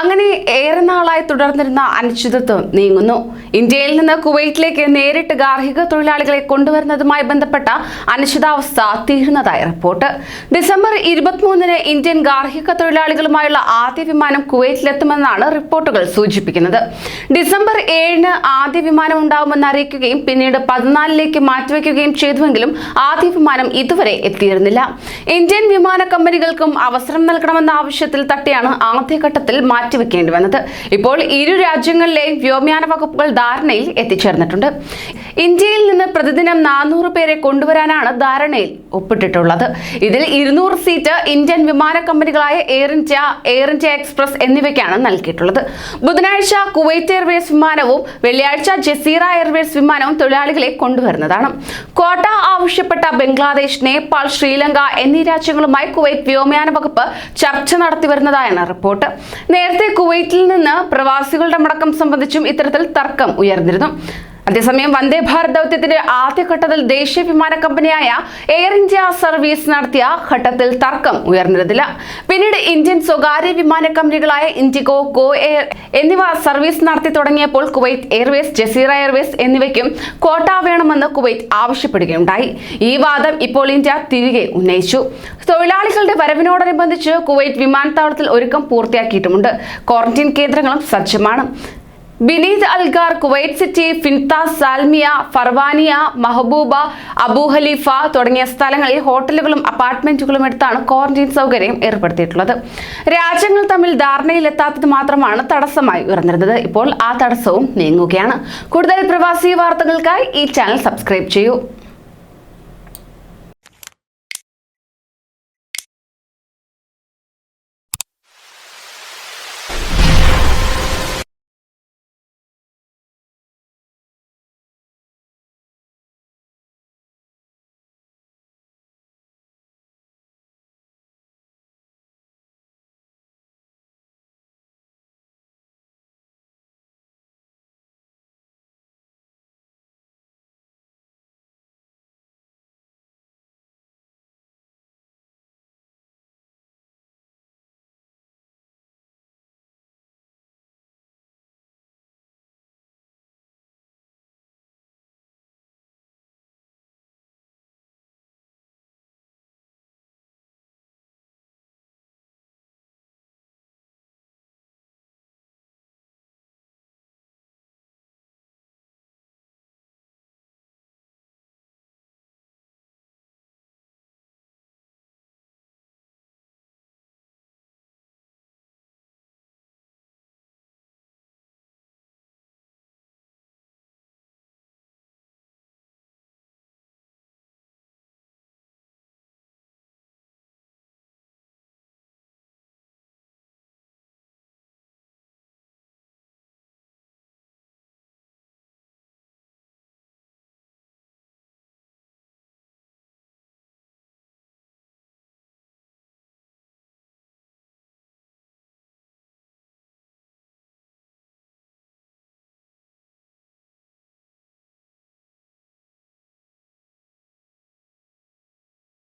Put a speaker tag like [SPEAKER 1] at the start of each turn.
[SPEAKER 1] അങ്ങനെ ഏറെ നാളായി തുടർന്നിരുന്ന അനിശ്ചിതത്വം നീങ്ങുന്നു. ഇന്ത്യയിൽ നിന്ന് കുവൈറ്റിലേക്ക് നേരിട്ട് ഗാർഹിക തൊഴിലാളികളെ കൊണ്ടുവരുന്നതുമായി ബന്ധപ്പെട്ട അനിശ്ചിതാവസ്ഥ തീരുന്നതായി റിപ്പോർട്ട്. ഡിസംബർ ഇരുപത്തിമൂന്നിന് ഇന്ത്യൻ ഗാർഹിക തൊഴിലാളികളുമായുള്ള ആദ്യ വിമാനം കുവൈറ്റിലെത്തുമെന്നാണ് റിപ്പോർട്ടുകൾ സൂചിപ്പിക്കുന്നത്. ഡിസംബർ ഏഴിന് ആദ്യ വിമാനം ഉണ്ടാവുമെന്ന് അറിയിക്കുകയും പിന്നീട് പതിനാലിലേക്ക് മാറ്റിവെക്കുകയും ചെയ്തുവെങ്കിലും ആദ്യ വിമാനം ഇതുവരെ എത്തിയിരുന്നില്ല. ഇന്ത്യൻ വിമാന കമ്പനികൾക്കും അവസരം നൽകണമെന്ന ആവശ്യത്തിൽ തട്ടിയാണ് ആദ്യഘട്ടത്തിൽ മാറ്റിവെക്കേണ്ടി വന്നത്. ഇപ്പോൾ ഇരു രാജ്യങ്ങളിലെയും വ്യോമയാന വകുപ്പുകൾ ധാരണയിൽ എത്തിച്ചേർന്നിട്ടുണ്ട്. ഇന്ത്യയിൽ നിന്ന് പ്രതിദിനം നാനൂറ് പേരെ കൊണ്ടുവരാനാണ് ധാരണയിൽ ഒപ്പിട്ടിട്ടുള്ളത്. ഇതിൽ ഇരുന്നൂറ് സീറ്റ് ഇന്ത്യൻ വിമാന കമ്പനികളായ Air India Air India Express എന്നിവയ്ക്കാണ് നൽകിയിട്ടുള്ളത്. ബുധനാഴ്ച കുവൈറ്റ് എയർവേസ് വിമാനവും വെള്ളിയാഴ്ച ജസീറ എയർവേസ് വിമാനവും തൊഴിലാളികളെ കൊണ്ടുവരുന്നതാണ്. കോട്ട ആവശ്യപ്പെട്ട ബംഗ്ലാദേശ് നേപ്പാൾ ശ്രീലങ്ക എന്നീ രാജ്യങ്ങളുമായി കുവൈറ്റ് വ്യോമയാന വകുപ്പ് ചർച്ച നടത്തി വരുന്നതായാണ് റിപ്പോർട്ട്. നേരത്തെ കുവൈറ്റിൽ നിന്ന് പ്രവാസികളുടെ മടക്കം സംബന്ധിച്ചും ഇത്തരത്തിൽ തർക്കം ഉയർന്നിരുന്നു. അതേസമയം വന്ദേ ഭാരത് ദൗത്യത്തിന്റെ ആദ്യഘട്ടത്തിൽ ദേശീയ വിമാന കമ്പനിയായ എയർ ഇന്ത്യ സർവീസ് നടത്തിയ ഘട്ടത്തിൽ തർക്കം ഉയർന്നിരുന്നില്ല. പിന്നീട് ഇന്ത്യൻ സ്വകാര്യ വിമാന കമ്പനികളായ ഇൻഡിഗോ ഗോ എയർ എന്നിവ സർവീസ് നടത്തി തുടങ്ങിയപ്പോൾ കുവൈറ്റ് എയർവേസ് ജസീറ എയർവേസ് എന്നിവയ്ക്കും ക്വാട്ട വേണമെന്ന് കുവൈറ്റ് ആവശ്യപ്പെടുകയുണ്ടായി. ഈ വാദം ഇപ്പോൾ ഇന്ത്യ തിരികെ ഉന്നയിച്ചു. തൊഴിലാളികളുടെ വരവിനോടനുബന്ധിച്ച് കുവൈറ്റ് വിമാനത്താവളത്തിൽ ഒരുക്കം പൂർത്തിയാക്കിയിട്ടുമുണ്ട്. ക്വാറന്റീൻ കേന്ദ്രങ്ങളും സജ്ജമാണ്. Bneid Al Gar Kuwait City Fintas Salmiya Farwaniya Mahboula Abu തുടങ്ങിയ സ്ഥലങ്ങളിൽ ഹോട്ടലുകളും അപ്പാർട്ട്മെന്റുകളും എടുത്താണ് ക്വാറന്റീൻ സൗകര്യം ഏർപ്പെടുത്തിയിട്ടുള്ളത്. രാജ്യങ്ങൾ തമ്മിൽ ധാരണയിലെത്താത്തത് മാത്രമാണ് തടസ്സമായി ഉയർന്നിരുന്നത്. ഇപ്പോൾ ആ തടസ്സവും നീങ്ങുകയാണ്. കൂടുതൽ പ്രവാസി വാർത്തകൾക്കായി ഈ ചാനൽ സബ്സ്ക്രൈബ് ചെയ്യൂ.